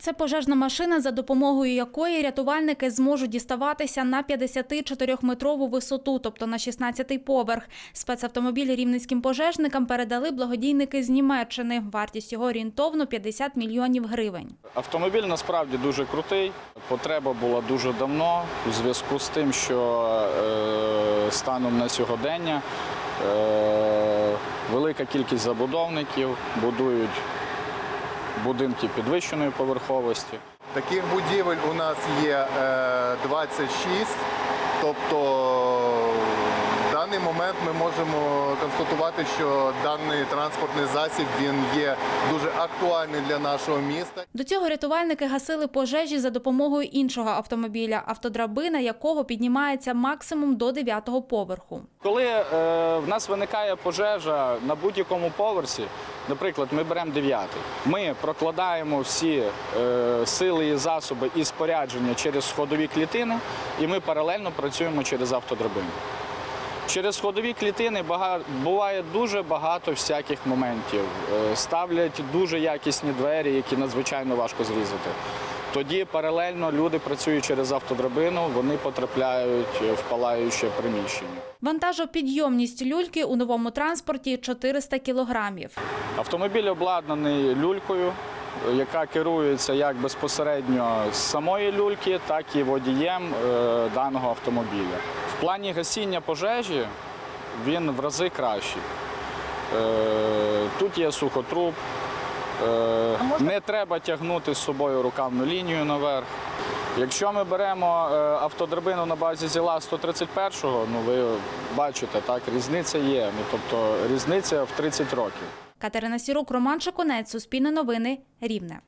Це пожежна машина, за допомогою якої рятувальники зможуть діставатися на 54-метрову висоту, тобто на 16-й поверх. Спецавтомобіль рівненським пожежникам передали благодійники з Німеччини. Вартість його орієнтовно 50 мільйонів гривень. Автомобіль насправді дуже крутий. Потреба була дуже давно у зв'язку з тим, що е, станом на сьогодення е, велика кількість забудовників будують будинки підвищеної поверховості. Таких будівель у нас є е, 26. Тобто в даний момент ми можемо констатувати, що даний транспортний засіб він є дуже актуальний для нашого міста. До цього рятувальники гасили пожежі за допомогою іншого автомобіля, автодрабина якого піднімається максимум до 9-го поверху. Коли е, в нас виникає пожежа на будь-якому поверсі, наприклад, ми беремо дев'ятий, ми прокладаємо всі е, сили і засоби і спорядження через сходові клітини, і ми паралельно працюємо через автодрабину. Через сходові клітини буває дуже багато всяких моментів. Е, Ставлять дуже якісні двері, які надзвичайно важко зрізати. Тоді паралельно люди працюють через автодрабину, вони потрапляють в палаюче приміщення. Вантажопідйомність люльки у новому транспорті 400 кілограмів. Автомобіль обладнаний люлькою, яка керується як безпосередньо з самої люльки, так і водієм е, даного автомобіля. В плані гасіння пожежі він в рази кращий. Е, Тут є сухотруб, е, не треба тягнути з собою рукавну лінію наверх. Якщо ми беремо автодрабину на базі ЗІЛа 131-го, ну ви бачите, так, різниця є. Ну, тобто різниця в 30 років. Катерина Сірук, Роман Шаконець, Суспільне новини, Рівне.